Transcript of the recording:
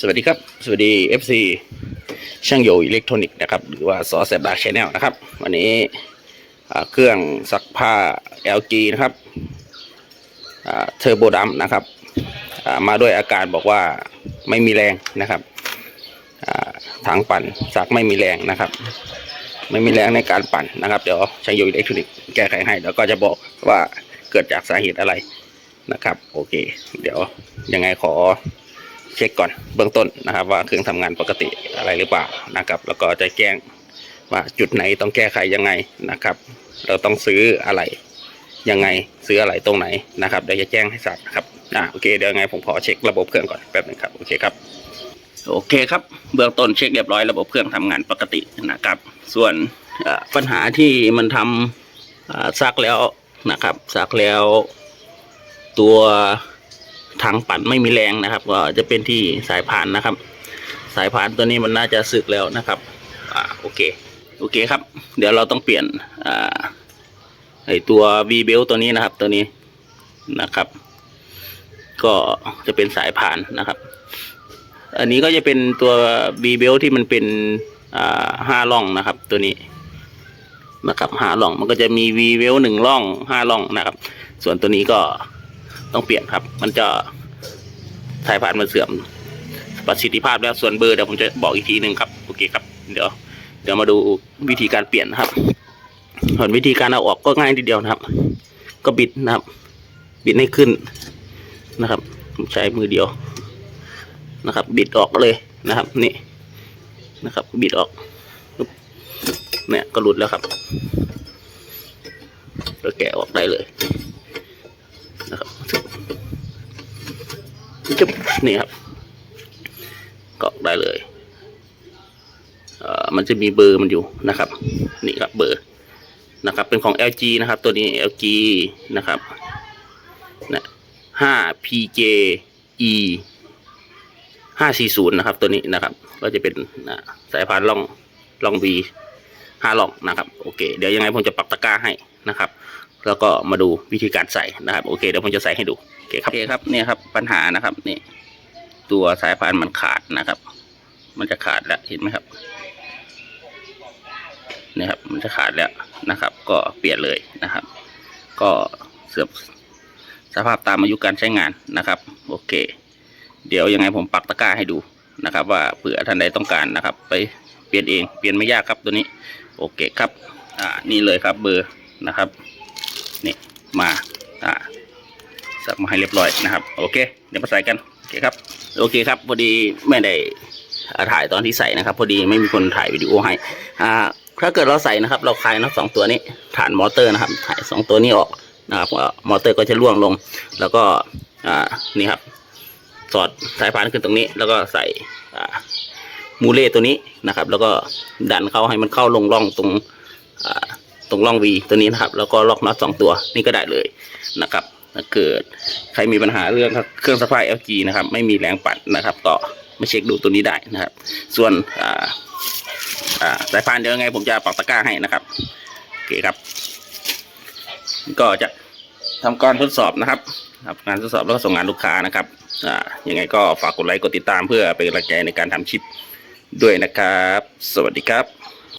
สวัสดีครับ สวัสดี FC ช่างโยอิเล็กทรอนิกส์นะครับ หรือว่าซอสแซบดาชแนลนะครับ วันนี้เครื่องซักผ้า LG นะครับเทอร์โบดัมนะครับามาด้วยอาการบอกว่าไม่มีแรงนะครับถังปั่นซักไม่มีแรงนะครับ ไม่มีแรงในการปั่นนะครับ เดี๋ยวช่างโยอิเล็กทรอนิกส์แก้ไขให้แล้วก็จะบอกว่าเกิดจากสาเหตุอะไรนะครับ โอเค เดี๋ยวยังไงขอ เช็คก่อนเบื้องต้นนะครับ ว่าเครื่องทำงานปกติอะไรหรือเปล่านะครับ แล้วก็จะแจ้งว่าจุดไหนต้องแก้ไขยังไงนะครับ เราต้องซื้ออะไรยังไงซื้ออะไรตรงไหนนะครับเดี๋ยวจะแจ้งให้ทราบนะครับอ่าโอเคเดี๋ยวไงผมขอเช็คระบบเครื่องก่อนแป๊บนึงครับโอเคครับโอเคครับเบื้องต้นเช็คเรียบร้อยระบบเครื่องทำงานปกตินะครับ ส่วนปัญหาที่มันทำอ่าซักแล้วนะครับซักแล้วตัว ถังปั่นไม่มีแรงนะครับ ก็จะเป็นที่สายพานนะครับ สายพานตัวนี้มันน่าจะสึกแล้วนะครับอ่าโอเคโอเคครับ เดี๋ยวเราต้องเปลี่ยนอ่าไอตัว V belt ตัวนี้นะครับ ตัวนี้นะครับ ก็จะเป็นสายพานนะครับ อันนี้ก็จะเป็นตัว V belt ที่มันเป็นอ่าห้าล่องนะครับ ตัวนี้นะครับห้าล่องมันก็จะมี V belt หนึ่งล่องห้าล่องนะครับ ส่วนตัวนี้ก็ ต้องเปลี่ยนครับ มันจะสายพานมันเสื่อมประสิทธิภาพแล้วส่วนเบอร์เดี๋ยวผมจะบอกอีกทีหนึ่งครับโอเคครับเดี๋ยวเดี๋ยวมาดูวิธีการเปลี่ยนครับส่วนวิธีการเอาออกก็ง่ายทีเดียวนะครับ ก็บิดนะครับ บิดให้ขึ้นนะครับผมใช้มือเดียวนะครับ บิดออกเลยนะครับนี่นะครับ บิดออกเนี่ยก็หลุดแล้วครับก็แกะออกได้เลย นะครับ จุ๊บนี่ครับกรอกได้เลยเอ่อมันจะมีเบอร์มันอยู่นะครับ นี่ครับเบอร์นะครับ เป็นของ LG นะครับ ตัวนี้ LG นะครับนะห้า PJ E ห้าสี่ศูนะครับ ตัวนี้นะครับ ก็จะเป็นนะสายพานล่องล่อง V ห้าล่องนะครับ โอเค เดี๋ยวยังไงผมจะปักตะกร้าให้นะครับ แล้วก็มาดูวิธีการใส่นะครับ โอเคเดี๋ยวผมจะใส่ให้ดูโอเคครับโอเคครับเนี่ยครับปัญหานะครับนี่ตัวสายพานมันขาดนะครับ มันจะขาดแล้วเห็นไหมครับนี่ครับมันจะขาดแล้วนะครับ ก็เปลี่ยนเลยนะครับ ก็เสื่อมสภาพตามอายุการใช้งานนะครับ โอเค เดี๋ยวยังไงผมปักตะกร้าให้ดูนะครับ ว่าเผื่อท่านใดต้องการนะครับ ไปเปลี่ยนเองเปลี่ยนไม่ยากครับตัวนี้ โอเคครับ อ่านี่เลยครับเบอร์นะครับ นี่มาอ่าสักมาให้เรียบร้อยนะครับ โอเค เดี๋ยวมาใส่กันโอเคครับโอเคครับพอดีไม่ได้ถ่ายตอนที่ใส่นะครับ พอดีไม่มีคนถ่ายวิดีโอให้อ่าถ้าเกิดเราใส่นะครับ เราคลายนะสองตัวนี้ฐานมอเตอร์นะครับถ่ายสองตัวนี้ออกนะครับมอเตอร์ก็จะล่วงลง แล้วก็อ่านี่ครับ สอดสายพานขึ้นตรงนี้ แล้วก็ใส่อ่ามูเล่ตัวนี้นะครับ แล้วก็ดันเข้าให้มันเข้าลงร่องตรงอ่า ตรงร่องวีตัวนี้นะครับ แล้วก็ล็อกน็อตสองตัวนี่ก็ได้เลยนะครับเกิดใครมีปัญหาเรื่องเครื่องสปาย LG นะครับ ไม่มีแรงปั่นนะครับ ก็มาเช็คดูตัวนี้ได้นะครับ ส่วนสายพานเดี๋ยวยังไงผมจะปักตะกร้าให้นะครับโอเคครับ ก็จะทำการทดสอบนะครับทำการทดสอบแล้วก็ส่งงานลูกค้านะครับอ่ายังไงก็ฝากกดไลค์กดติดตามเพื่อเป็นกำลังใจในการทำคลิปด้วยนะครับ สวัสดีครับ